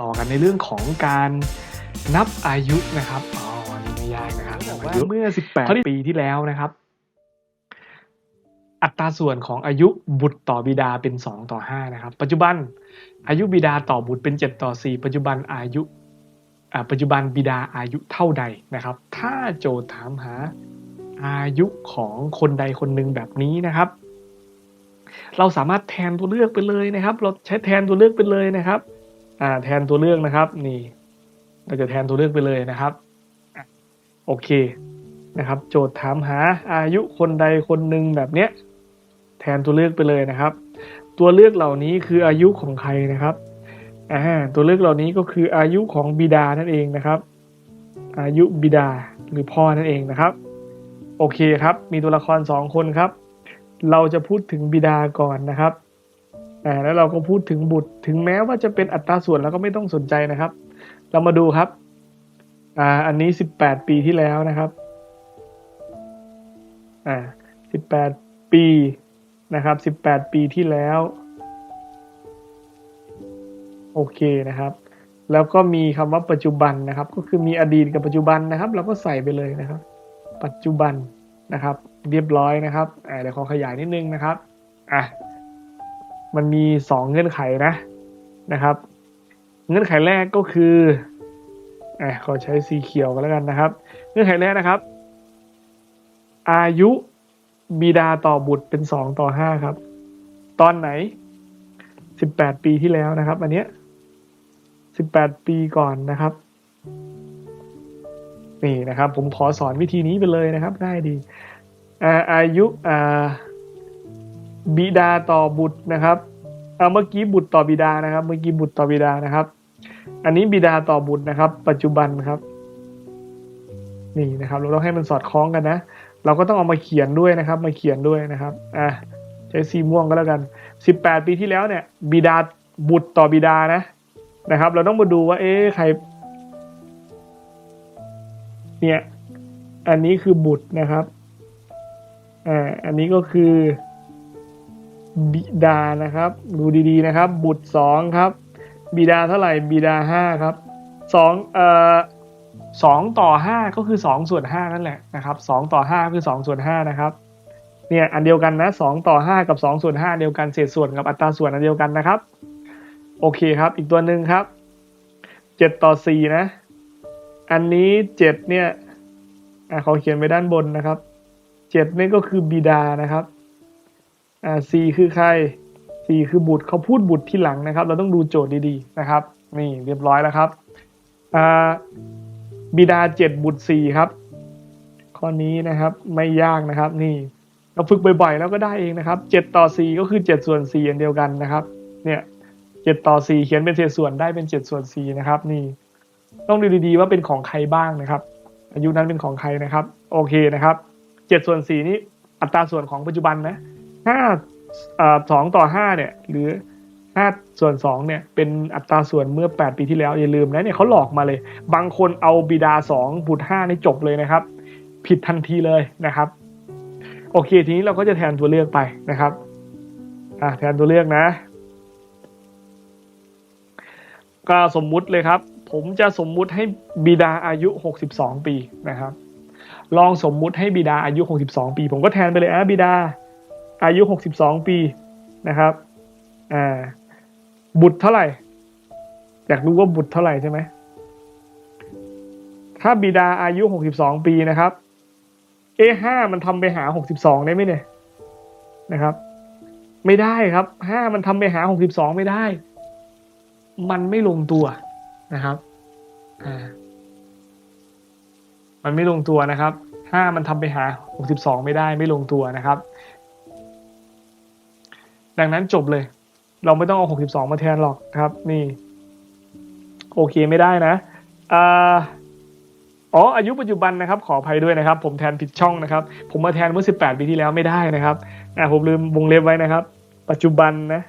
ต่อกันในเรื่องของการนับอายุนะครับอ๋ออันนี้ไม่ยากนะครับแต่ว่าอายุเมื่อ 18 ปีที่แล้วนะครับ อัตราส่วนของอายุบุตรต่อบิดาเป็น 2 ต่อ 5 นะครับ ปัจจุบันอายุบิดาต่อบุตรเป็น 7 ต่อ 4 ปัจจุบันอายุอ่าปัจจุบันบิดาอายุเท่าใดนะครับ ถ้าโจทย์ถามหาอายุของคนใดคนหนึ่งแบบนี้นะครับ เราสามารถแทนตัวเลือกไปเลยนะครับ เราใช้แทนตัวเลือกไปเลยนะครับ อ่าแทนตัวเลือกนะครับ นี่ เราจะแทนตัวเลือกไปเลยนะครับโอเคนะครับ โจทย์ถามหาอายุคนใดคนหนึ่งแบบเนี้ยแทนตัวเลือกไปเลยนะครับ ตัวเลือกเหล่านี้คืออายุของใครนะครับอ่าตัวเลือกเหล่านี้ก็คืออายุของบิดานั่นเองนะครับ อายุบิดาหรือพ่อนั่นเองนะครับ โอเคครับ มีตัวละครสองคนครับ เราจะพูดถึงบิดาก่อนนะครับ อ่าแล้วเราก็พูดถึงบุตร ถึงแม้ว่าจะเป็นอัตราส่วนเราก็ไม่ต้องสนใจนะครับ เรามาดูครับอ่าอันนี้สิบแปดปีที่แล้วนะครับอ่าสิบแปดปีนะครับสิบแปดปีที่แล้วโอเคนะครับ แล้วก็มีคำว่าปัจจุบันนะครับ ก็คือมีอดีตกับปัจจุบันนะครับ เราก็ใส่ไปเลยนะครับ ปัจจุบันนะครับ เรียบร้อยนะครับเดี๋ยวขอขยายนิดนึงนะครับอะ มันมีสองเงื่อนไขนะนะครับ เงื่อนไขแรกก็คืออะขอใช้สีเขียวกันแล้วกันนะครับ เงื่อนไขแรกนะครับ อายุบิดาต่อบุตรเป็นสองต่อห้าครับ ตอนไหนสิบแปดปีที่แล้วนะครับ อันเนี้ยสิบแปดปีก่อนนะครับ นี่นะครับ ผมขอสอนวิธีนี้ไปเลยนะครับ ง่ายดีอาอายุอ่า บิดาต่อบุตรนะครับเอาเมื่อกี้บุตรต่อบิดานะครับ เมื่อกี้บุตรต่อบิดานะครับ อันนี้บิดาต่อบุตรนะครับ ปัจจุบันครับ นี่นะครับ เราต้องให้มันสอดคล้องกันนะ เราก็ต้องเอามาเขียนด้วยนะครับ มาเขียนด้วยนะครับอะใช้สีม่วงก็แล้วกันสิบแปดปีที่แล้วเนี่ย บิดาบุตรต่อบิดานะนะครับ เราต้องมาดูว่า เอ๊ะใคร เนี่ย อันนี้คือบุตรนะครับอ่าอันนี้ก็คือ บิดานะครับ ดูดีๆนะครับ บุตรสองครับ บิดาเท่าไหร่บิดาห้าครับสองเอ่อสองต่อห้าก็คือสองส่วนห้านั่นแหละนะครับสองต่อห้าคือสองส่วนห้านะครับเนี่ยอันเดียวกันนะสองต่อห้ากับสองส่วนห้าเดียวกันเศษส่วนกับอัตราส่วนอันเดียวกันนะครับ โอเคครับ อีกตัวหนึ่งครับเจ็ดต่อสี่นะ อันนี้เจ็ดเนี่ยอะเขาเขียนไว้ด้านบนนะครับเจ็ดนี่ก็คือบิดานะครับ อ่า C คือใคร C คือบุตรเขาพูดบุตรที่หลังนะครับ เราต้องดูโจทย์ดีๆนะครับ นี่เรียบร้อยแล้วครับอ่าบิดาเจ็ดบุตรสี่ครับ ข้อนี้นะครับไม่ยากนะครับ นี่เราฝึกบ่อยๆ แล้วก็ได้เองนะครับเจ็ดต่อสี่ก็คือเจ็ดส่วนสี่อันเดียวกันนะครับ เนี่ยเจ็ดต่อสี่เขียนเป็นเศษส่วนได้เป็นเจ็ดส่วนสี่นะครับ นี่ ต้องดูดีๆว่าเป็นของใครบ้างนะครับ อายุนั้นเป็นของใครนะครับ โอเคนะครับเจ็ดส่วนสี่นี่อัตราส่วนของปัจจุบันนะ ห้าสองต่อห้าเนี่ย หรือห้าส่วนสองเนี่ย เป็นอัตราส่วนเมื่อแปดปีที่แล้ว อย่าลืมนะเนี่ยเขาหลอกมาเลย บางคนเอาบิดาสองบุตรห้านี่จบเลยนะครับ ผิดทันทีเลยนะครับ โอเค ทีนี้เราก็จะแทนตัวเลือกไปนะครับอ่าแทนตัวเลือกนะ ก็สมมุติเลยครับ ผมจะสมมุติให้บิดาอายุหกสิบสองปีนะครับ ลองสมมุติให้บิดาอายุหกสิบสองปี ผมก็แทนไปเลยอะบิดา อายุ 62 ปีนะครับอ่าบุตรเท่าไหร่ อยากรู้ว่าบุตรเท่าไหร่ใช่ไหมถ้าบิดาอายุ 62 ปีนะครับเอห้ามันทำไปหา 62 ได้ไหมเนี่ยนะครับ ไม่ได้ครับห้ามันทำไปหา 62 ไม่ได้ มันไม่ลงตัวนะครับอ่ามันไม่ลงตัวนะครับห้ามันทำไปหา 62 ไม่ได้ไม่ลงตัวนะครับ ดังนั้นจบเลย เราไม่ต้องเอา 62 มาแทนหรอกครับ นี่ โอเคไม่ได้นะอ่าอ๋ออายุปัจจุบันนะครับ ขออภัยด้วยนะครับ ผมแทนผิดช่องนะครับ ผมมาแทนเมื่อ 18 ปีที่แล้วไม่ได้นะครับอ่าผมลืมวงเล็บไว้นะครับ ปัจจุบันนะ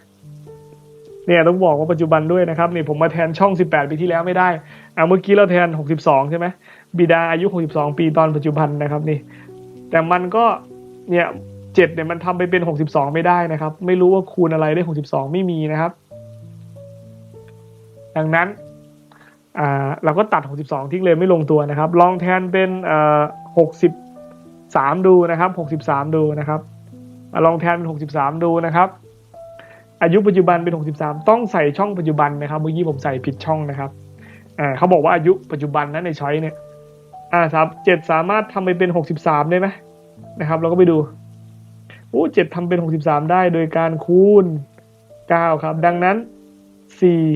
เนี่ยต้องบอกว่าปัจจุบันด้วยนะครับนี่ผมมาแทนช่อง 18 ปีที่แล้วไม่ได้อ่าเมื่อกี้เราแทน 62 ใช่ไหมบิดาอายุ 62 ปีตอนปัจจุบันนะครับ นี่ แต่มันก็เนี่ย เจ็ดเนี่ยมันทำไปเป็นหกสิบสองไม่ได้นะครับ ไม่รู้ว่าคูณอะไรได้หกสิบสองไม่มีนะครับ ดังนั้นอ่าเราก็ตัด 62 ทิ้งเลยไม่ลงตัวนะครับ ลองแทนเป็นเอ่อ63 ดูนะครับ 63 ดูนะครับ ลองแทนเป็น 63 ดูนะครับ อายุปัจจุบันเป็น 63 ต้องใส่ช่องปัจจุบันนะครับ เมื่อกี้ผมใส่ผิดช่องนะครับเขาบอกว่าอายุปัจจุบันนะในช้อยเนี่ยอ่าสามเจ็ดสามารถทำไปเป็น 63 ได้ไหมนะครับ เราก็ไปดู เจ็ดทำเป็น63ได้โดยการคูณ9ครับ ดังนั้น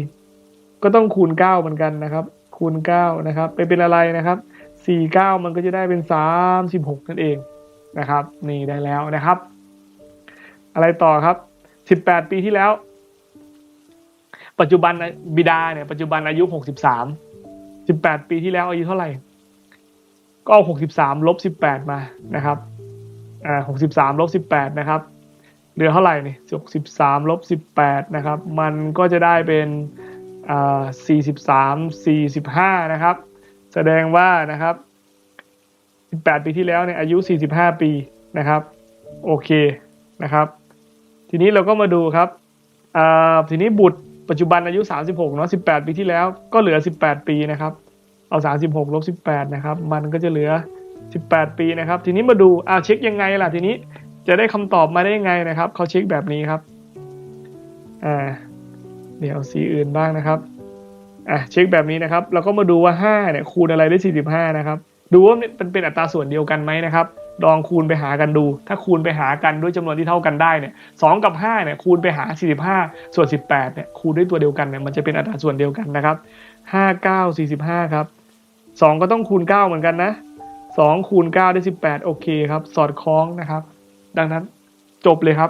4ก็ต้องคูณ9เหมือนกันนะครับ คูณ9นะครับ ไปเป็นอะไรนะครับ4 9มันก็จะได้เป็น36นั่นเองนะครับ นี่ได้แล้วนะครับ อะไรต่อครับ18ปีที่แล้ว ปัจจุบันบิดาเนี่ยปัจจุบันอายุ63 18ปีที่แล้วอายุเท่าไหร่ ก็เอา63ลบ18มานะครับ อ่า63ลบ18นะครับเหลือเท่าไหร่นี่63ลบ18นะครับ มันก็จะได้เป็นอ่า43 45นะครับ แสดงว่านะครับ18ปีที่แล้วเนี่ยอายุ45ปีนะครับ โอเคนะครับ ทีนี้เราก็มาดูครับอ่าทีนี้บุตรปัจจุบันอายุ 36เนาะ18 ปีที่แล้วก็เหลือ 18 ปีนะครับ เอา 36ลบ18นะครับ มันก็จะเหลือ 18 ปีนะครับ ทีนี้มาดูอ้าวเช็คยังไงล่ะทีนี้จะได้คำตอบมาได้ยังไงนะครับเขาเช็คแบบนี้ครับอ่าเดี๋ยวสีอื่นบ้างนะครับอะเช็คแบบนี้นะครับเราก็มาดูว่า5เนี่ยคูณอะไรได้ 45 นะครับ ดูว่ามันเป็นอัตราส่วนเดียวกันไหมนะครับลองคูณไปหากันดู ถ้าคูณไปหากันด้วยจำนวนที่เท่ากันได้เนี่ย2กับ5เนี่ยคูณไปหา 45 ส่วน 18เนี่ยคูณด้วยตัวเดียวกันเนี่ยมันจะเป็นอัตราส่วนเดียวกันนะครับ 5 9 45 ครับ 2 ก็ต้องคูณ 9 เหมือนกันนะ 2คูณ9ได้18โอเคครับ สอดคล้องนะครับ ดังนั้นจบเลยครับ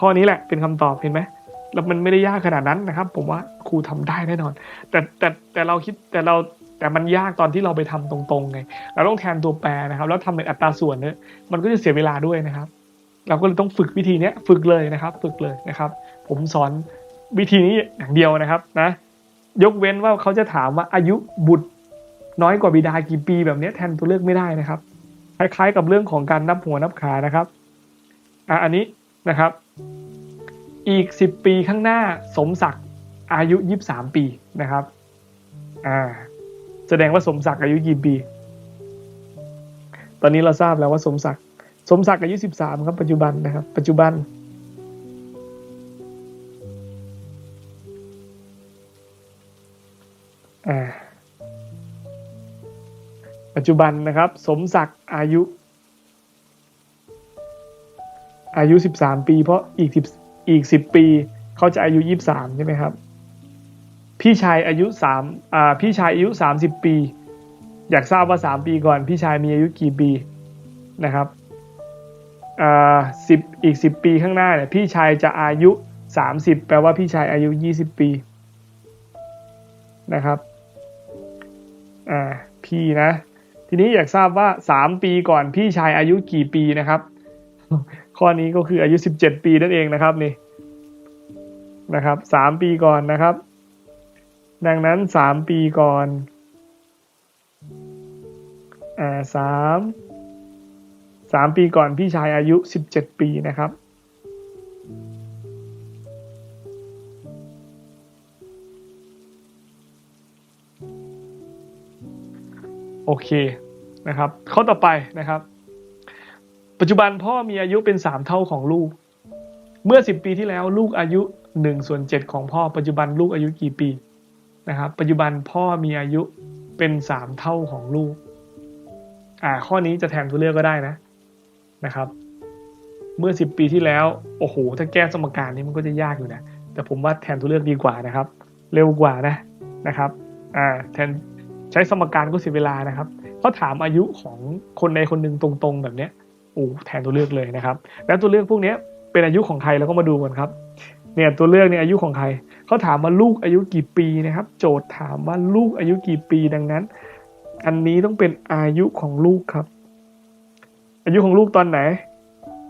ข้อนี้แหละเป็นคำตอบเห็นไหมแล้วมันไม่ได้ยากขนาดนั้นนะครับ ผมว่าครูทำได้แน่นอน แต่แต่แต่เราคิดแต่เราแต่มันยากตอนที่เราไปทำตรงๆไงเราต้องแทนตัวแปรนะครับ แล้วทำเป็นอัตราส่วนเนี่ยมันก็จะเสียเวลาด้วยนะครับ เราก็เลยต้องฝึกวิธีเนี้ยฝึกเลยนะครับ ฝึกเลยนะครับ ผมสอนวิธีนี้อย่างเดียวนะครับนะ ยกเว้นว่าเขาจะถามว่าอายุบุตร น้อยกว่าบิดากี่ปีแบบนี้แทนตัวเลือกไม่ได้นะครับ คล้ายๆกับเรื่องของการนับหัวนับขานะครับอะอันนี้นะครับ อีก 10 ปีข้างหน้าสมศักดิ์อายุ 23 ปีนะครับอ่าแสดงว่าสมศักดิ์อายุกี่ปี ตอนนี้เราทราบแล้วว่าสมศักดิ์สมศักดิ์อายุ 13 ครับปัจจุบันนะครับ ปัจจุบัน ปัจจุบันนะครับ สมศักดิ์อายุ อายุ 13 ปี เพราะอีก10อีก 10 ปีเขาจะอายุ 23 ใช่ไหมครับ พี่ชายอายุ3อ่าพี่ชายอายุ 30 ปี อยากทราบว่า 3 ปีก่อน พี่ชายมีอายุกี่ปีนะครับอ่า10อีก 10 ปีข้างหน้าเนี่ยพี่ชายจะอายุ 30 แปลว่าพี่ชายอายุ 20 ปีนะครับ อ่า พี่นะ ทีนี้อยากทราบว่า3ปีก่อนพี่ชายอายุกี่ปีนะครับ ข้อนี้ก็คืออายุ17ปีนั่นเองนะครับนี่นะครับ3ปีก่อนนะครับ ดังนั้น3ปีก่อนอ่าสามสามปีก่อนพี่ชายอายุ17ปีนะครับโอเค นะครับ ข้อต่อไปนะครับ ปัจจุบันพ่อมีอายุเป็นสามเท่าของลูก เมื่อสิบปีที่แล้วลูกอายุหนึ่งส่วนเจ็ดของพ่อ ปัจจุบันลูกอายุกี่ปีนะครับ ปัจจุบันพ่อมีอายุเป็นสามเท่าของลูก อ่า ข้อนี้จะแทนตัวเลือกก็ได้นะนะครับ เมื่อสิบปีที่แล้วโอ้โหถ้าแก้สมการนี้มันก็จะยากอยู่นะแต่ผมว่าแทนตัวเลือกดีกว่านะครับ เร็วกว่านะนะครับ อ่าแทนใช้สมการก็เสียเวลานะครับ เขาถามอายุของคนใดคนหนึ่งตรงๆ แบบเนี้ยโอ้แทนตัวเลือกเลยนะครับ แล้วตัวเลือกพวกเนี้ยเป็นอายุของใครเราก็มาดูกันครับ เนี่ยตัวเลือกเนี่ยอายุของใครเขาถามว่าลูกอายุกี่ปีนะครับ โจทย์ถามว่าลูกอายุกี่ปีดังนั้น อันนี้ต้องเป็นอายุของลูกครับ อายุของลูกตอนไหน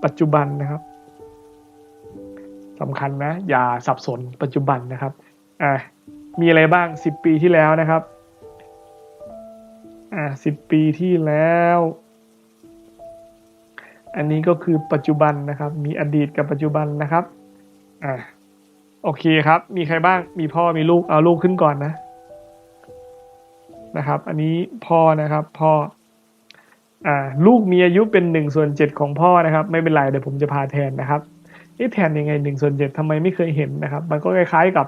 ปัจจุบันนะครับสำคัญนะ อย่าสับสนปัจจุบันนะครับอ่ามีอะไรบ้างสิบปีที่แล้วนะครับ อ่าสิบปีที่แล้ว อันนี้ก็คือปัจจุบันนะครับ มีอดีตกับปัจจุบันนะครับอ่าโอเคครับ มีใครบ้างมีพ่อมีลูกเอาลูกขึ้นก่อนนะนะครับ อันนี้พ่อนะครับพ่ออ่าลูกมีอายุเป็นหนึ่งส่วนเจ็ดของพ่อนะครับ ไม่เป็นไรเดี๋ยวผมจะพาแทนนะครับเอ๊ะแทนยังไงหนึ่งส่วนเจ็ดทำไมไม่เคยเห็นนะครับ มันก็คล้ายๆกับ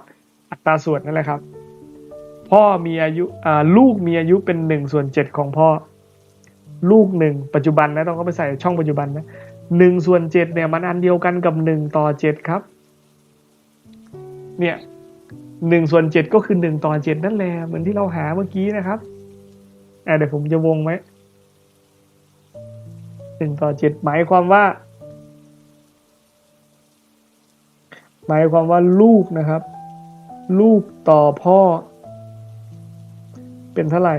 อัตราส่วนนั่นแหละครับ พ่อมีอายุอ่าลูกมีอายุเป็นหนึ่งส่วนเจ็ดของพ่อ ลูกหนึ่งปัจจุบันนะต้องเข้าไปใส่ช่องปัจจุบันนะหนึ่งส่วนเจ็ดเนี่ยมันอันเดียวกันกับหนึ่งต่อเจ็ดครับ เนี่ยหนึ่งส่วนเจ็ดก็คือหนึ่งต่อเจ็ดนั่นแหละเหมือนที่เราหาเมื่อกี้นะครับอ่าเดี๋ยวผมจะวงไว้หนึ่งต่อเจ็ดหมายความว่า หมายความว่าลูกนะครับ ลูกต่อพ่อ เป็นเท่าไหร่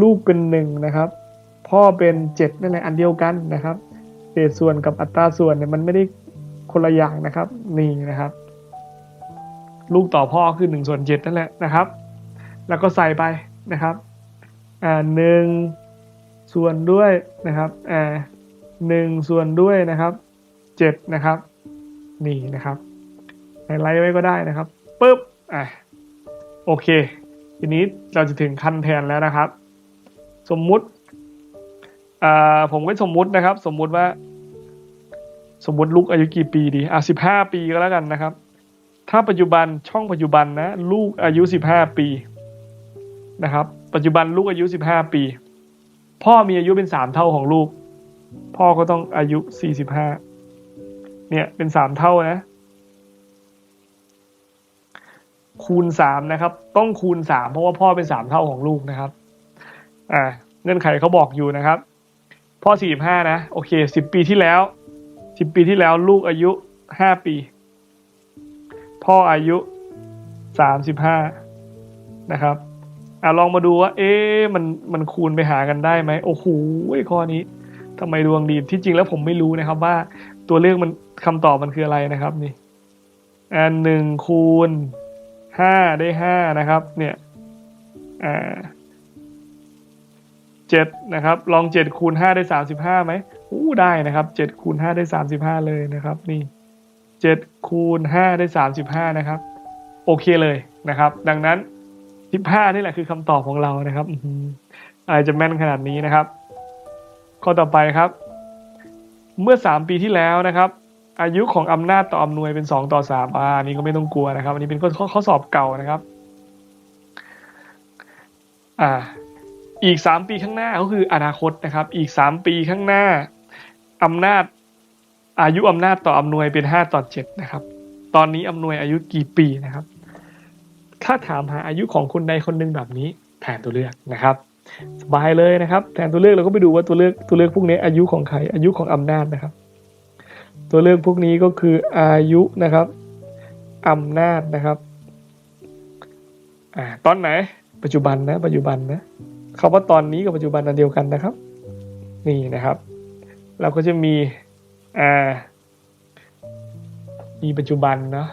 ลูกเป็นหนึ่งนะครับ พ่อเป็นเจ็ดนั่นแหละอันเดียวกันนะครับเศษส่วนกับอัตราส่วนเนี่ยมันไม่ได้คนละอย่างนะครับ นี่นะครับ ลูกต่อพ่อคือหนึ่งส่วนเจ็ดนั่นแหละนะครับ แล้วก็ใส่ไปนะครับอ่าหนึ่งส่วนด้วยนะครับอ่าหนึ่งส่วนด้วยนะครับเจ็ดนะครับ นี่นะครับไฮไลท์ไว้ก็ได้นะครับปุ๊บอะโอเค ทีนี้เราจะถึงขั้นแทนแล้วนะครับ สมมุติผมก็สมมุตินะครับ สมมุติว่า สมมุติลูกอายุกี่ปีดีอะสิบห้าปีก็แล้วกันนะครับ ถ้าปัจจุบันช่องปัจจุบันนะ ลูกอายุสิบห้าปีนะครับ ปัจจุบันลูกอายุสิบห้าปี พ่อมีอายุเป็นสามเท่าของลูก พ่อก็ต้องอายุสี่สิบห้าเนี่ยเป็นสามเท่านะ คูณสามนะครับ ต้องคูณสามเพราะว่าพ่อเป็นสามเท่าของลูกนะครับ อ่าเงื่อนไขเขาบอกอยู่นะครับ พ่อสี่สิบห้านะ โอเคสิบปีที่แล้วสิบปีที่แล้วลูกอายุห้าปี พ่ออายุสามสิบห้านะครับอะลองมาดูว่า เอ๊ะมันมันคูณไปหากันได้ไหมโอ้โหข้อนี้ทำไมดวงดีที่จริงแล้วผมไม่รู้นะครับว่าตัวเลขมันคำตอบมันคืออะไรนะครับนี่อันหนึ่งคูณ ห้าได้ห้านะครับเนี่ยอ่าเจ็ดนะครับ ลองเจ็ดคูณห้าได้สามสิบห้าไหมอู้ได้นะครับเจ็ดคูณห้าได้สามสิบห้าเลยนะครับ นี่เจ็ดคูณห้าได้สามสิบห้านะครับ โอเคเลยนะครับ ดังนั้นสิบห้านี่แหละคือคำตอบของเรานะครับอื้อหืออะไรจะแม่นขนาดนี้นะครับ ข้อต่อไปครับ เมื่อสามปีที่แล้วนะครับ อายุของอำนาจต่ออำนวยเป็นสองต่อสามอ่านี้ก็ไม่ต้องกลัวนะครับ อันนี้เป็นข้อข้อข้อสอบเก่านะครับ อ่า อีกสามปีข้างหน้าก็คืออนาคตนะครับ อีกสามปีข้างหน้าอำนาจอายุอำนาจต่ออำนวยเป็นห้าต่อเจ็ดนะครับ ตอนนี้อำนวยอายุกี่ปีนะครับ ถ้าถามหาอายุของคนใดคนหนึ่งแบบนี้แทนตัวเลือกนะครับ สบายเลยนะครับ แทนตัวเลือกเราก็ไปดูว่าตัวเลือกตัวเลือกพวกนี้อายุของใครอายุของอำนาจนะครับ ตัวเลือกพวกนี้ก็คืออายุนะครับอำนาจนะครับอ่าตอนไหน ปัจจุบันนะ ปัจจุบันนะคำว่าตอนนี้กับปัจจุบันอันเดียวกันนะครับ นี่นะครับ เราก็จะมีอ่ามีปัจจุบันเนาะ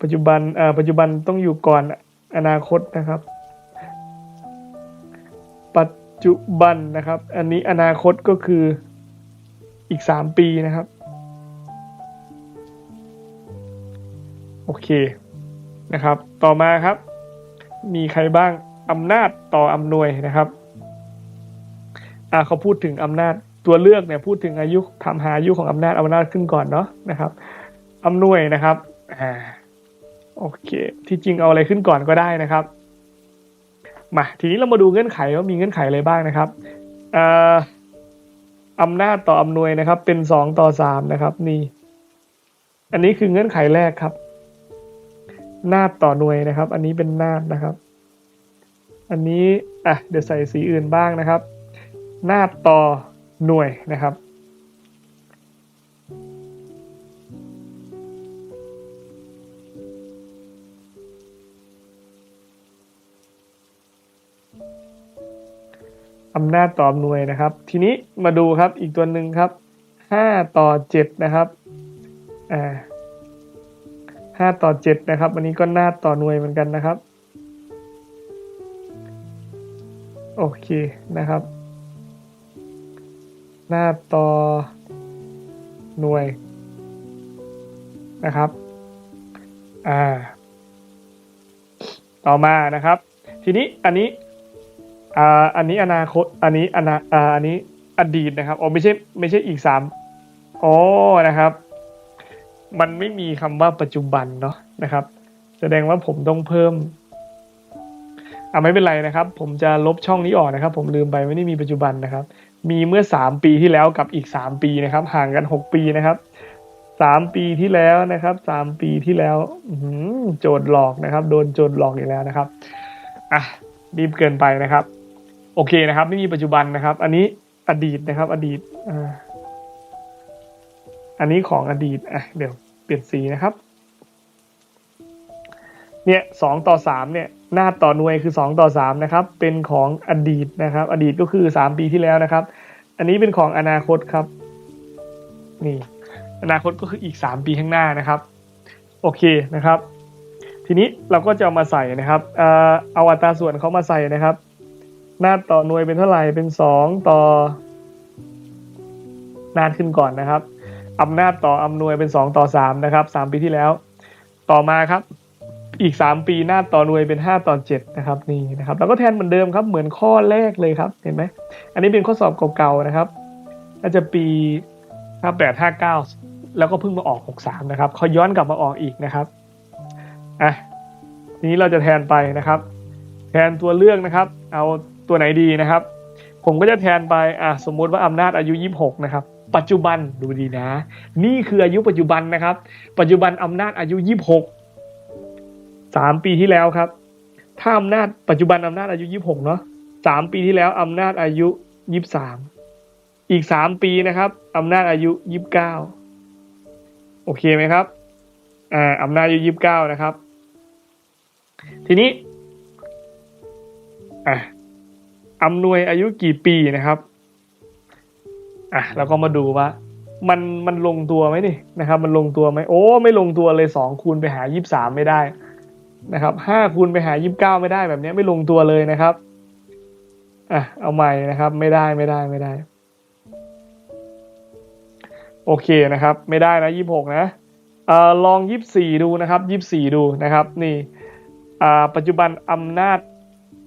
ปัจจุบันอ่าปัจจุบันต้องอยู่ก่อนอนาคตนะครับ ปัจจุบันนะครับ อันนี้อนาคตก็คือ อีกสามปีนะครับ โอเคนะครับ ต่อมาครับ มีใครบ้างอำนาจต่ออำนวยนะครับอ่าเขาพูดถึงอำนาจตัวเลือกเนี่ยพูดถึงอายุทำหาอายุของอำนาจอาอำนาจขึ้นก่อนเนาะนะครับอำนวยนะครับอ่าโอเค ที่จริงเอาอะไรขึ้นก่อนก็ได้นะครับมาทีนี้เรามาดูเงื่อนไขว่ามีเงื่อนไขอะไรบ้างนะครับอ่า อำนาจต่ออำนวยนะครับ เป็นสองต่อสามนะครับ นี่ อันนี้คือเงื่อนไขแรกครับ นาต่อหน่วยนะครับ อันนี้เป็นนาดนะครับ อันนี้อะเดี๋ยวใส่สีอื่นบ้างนะครับ นาต่อหน่วยนะครับ อำนาจต่ออำนวยนะครับ ทีนี้มาดูครับอีกตัวหนึ่งครับห้าต่อเจ็ดนะครับอ่าห้าต่อเจ็ดนะครับอันนี้ก็หน้าต่อหน่วยเหมือนกันนะครับโอเคนะครับ หน้าต่อหน่วยนะครับอ่าต่อมานะครับ ทีนี้อันนี้ อ่าอันนี้อนาคตอันนี้อนาอ่าอันนี้อดีตนะครับอ๋อไม่ใช่ไม่ใช่อีกสามอ๋อนะครับ มันไม่มีคำว่าปัจจุบันเนาะนะครับ แสดงว่าผมต้องเพิ่มอ่าไม่เป็นไรนะครับ ผมจะลบช่องนี้ออกนะครับ ผมลืมไปไม่ได้มีปัจจุบันนะครับ มีเมื่อสามปีที่แล้วกับอีกสามปีนะครับ ห่างกันหกปีนะครับสามปีที่แล้วนะครับสามปีที่แล้วหืโจทย์หลอกนะครับ โดนโจทย์หลอกอีกแล้วนะครับอะรีบเกินไปนะครับ โอเคนะครับไม่มีปัจจุบันนะครับ อันนี้อดีตนะครับ อดีตอันนี้ของอดีตอะเดี๋ยวเปลี่ยนสีนะครับ เนี่ยสองต่อสามเนี่ยหน้าต่อหน่วยคือสองต่อสามนะครับ เป็นของอดีตนะครับ อดีตก็คือสามปีที่แล้วนะครับ อันนี้เป็นของอนาคตครับ นี่ อนาคตก็คืออีกสามปีข้างหน้านะครับ โอเคนะครับ ทีนี้เราก็จะเอามาใส่นะครับ เอาอัตราส่วนเขามาใส่นะครับ น้าต่อหน่วยเป็นเท่าไหร่เป็นสองต่อหนาขึ้นก่อนนะครับอำนาจต่ออำนวยเป็นสองต่อสามนะครับสามปีที่แล้ว ต่อมาครับ อีกสามปีหน้าต่อหน่วยเป็นห้าต่อเจ็ดนะครับนี่นะครับแล้วก็แทนเหมือนเดิมครับ เหมือนข้อแรกเลยครับ เห็นไหมอันนี้เป็นข้อสอบเก่าๆนะครับน่าจะปีห้าแปดห้าเก้าแล้วก็เพิ่งมาออกหกสามนะครับเขาย้อนกลับมาออกอีกนะครับอะทีนี้เราจะแทนไปนะครับ แทนตัวเลือกนะครับ เอา ตัวไหนดีนะครับ ผมก็จะแทนไปอะสมมุติว่าอำนาจอายุ 26 นะครับ ปัจจุบันดูดีนะ นี่คืออายุปัจจุบันนะครับ ปัจจุบันอำนาจอายุ 26สามปีที่แล้วครับ ถ้าอำนาจปัจจุบันอำนาจอายุ 26 เนาะสามปีที่แล้วอำนาจอายุ 23 อีกสามปีนะครับอำนาจอายุ 29 โอเคไหมครับอ่าอำนาจอายุ 29 นะครับ ทีนี้อะ อำนวยอายุกี่ปีนะครับอะเราก็มาดูว่า มันมันลงตัวไหมนี่นะครับ มันลงตัวไหมโอ้ ไม่ลงตัวเลยสองคูณไปหายี่สามไม่ได้นะครับห้าคูณไปหายี่บเก้าไม่ได้แบบนี้ไม่ลงตัวเลยนะครับอะเอาใหม่นะครับ ไม่ได้ไม่ได้ไม่ได้ โอเคนะครับ ไม่ได้นะยี่หกนะเอ่อลองยี่สี่ดูนะครับยี่สี่ดูนะครับ นี่อ่าปัจจุบันอำนาจ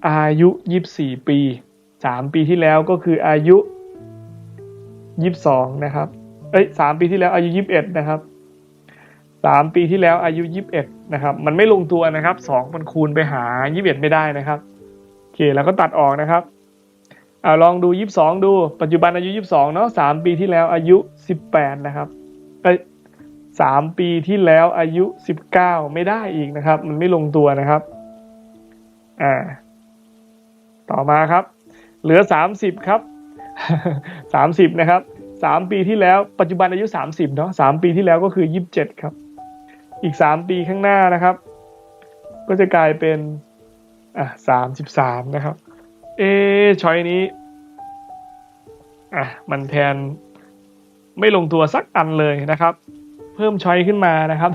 อายุ24ปี 3ปีที่แล้วก็คืออายุ22นะครับ เอ้ย3ปีที่แล้วอายุ21นะครับ3ปีที่แล้วอายุ21นะครับ มันไม่ลงตัวนะครับ2มันคูณไปหา21ไม่ได้นะครับโอเคแล้วก็ตัดออกนะครับเอาลองดู22ดู ปัจจุบันอายุ22เนาะ3ปีที่แล้วอายุ18นะครับเอ้ยสามปีที่แล้วอายุสิบเก้าไม่ได้อีกนะครับ มันไม่ลงตัวนะครับอ่าต่อมาครับ เหลือสามสิบครับสามสิบนะครับสามปีที่แล้วปัจจุบันอายุสามสิบเนาะสามปีที่แล้วก็คือยี่สิบเจ็ดครับ อีกสามปีข้างหน้านะครับ ก็จะกลายเป็นอะสามสิบสามนะครับ เอช้อยนี้อะมันแทนไม่ลงตัวสักอันเลยนะครับ เพิ่มช้อยขึ้นมานะครับ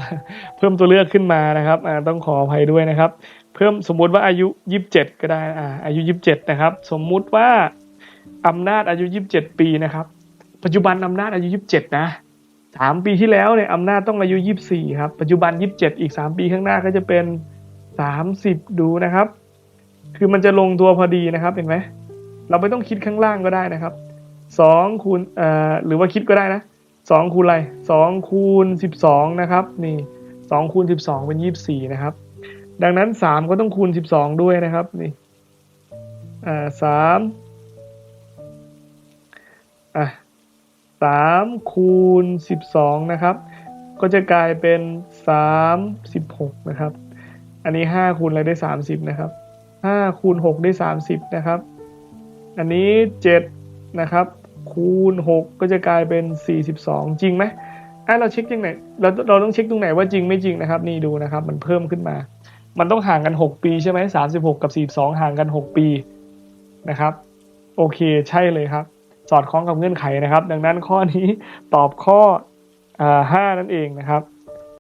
เพิ่มตัวเลือกขึ้นมานะครับอ่าต้องขออภัยด้วยนะครับ เพิ่มสมมุติว่าอายุยี่สิบเจ็ดก็ได้อ่าอายุยี่สิบเจ็ดนะครับ สมมุติว่าอำนาจอายุยี่สิบเจ็ดปีนะครับ ปัจจุบันอำนาจอายุยี่สิบเจ็ดนะสามปีที่แล้วเนี่ยอำนาจต้องอายุยี่สิบสี่ครับ ปัจจุบันยี่สิบเจ็ดอีกสามปีข้างหน้าก็จะเป็นสามสิบดูนะครับ คือมันจะลงตัวพอดีนะครับเห็นไหมเราไม่ต้องคิดข้างล่างก็ได้นะครับสองคูณเอ่อหรือว่าคิดก็ได้นะสองคูณอะไรสองคูณสิบสองนะครับ นี่สองคูณสิบสองเป็นยี่สิบสี่นะครับ ดังนั้นสามก็ต้องคูณสิบสองด้วยนะครับนี่อ่าสามอะสามคูณสิบสองนะครับ ก็จะกลายเป็นสามสิบหกนะครับ อันนี้ห้าคูณอะไรได้สามสิบนะครับห้าคูณหกได้สามสิบนะครับ อันนี้เจ็ดนะครับคูณ6ก็จะกลายเป็น42จริงไหมอะเราเช็คยังไงเราเราต้องเช็คตรงไหนว่าจริงไม่จริงนะครับ นี่ดูนะครับ มันเพิ่มขึ้นมา มันต้องห่างกัน6ปีใช่ไหมสามสิบหกกับสี่สองห่างกัน6ปีนะครับ โอเคใช่เลยครับ สอดคล้องกับเงื่อนไขนะครับ ดังนั้นข้อนี้ตอบข้ออ่า5นั่นเองนะครับ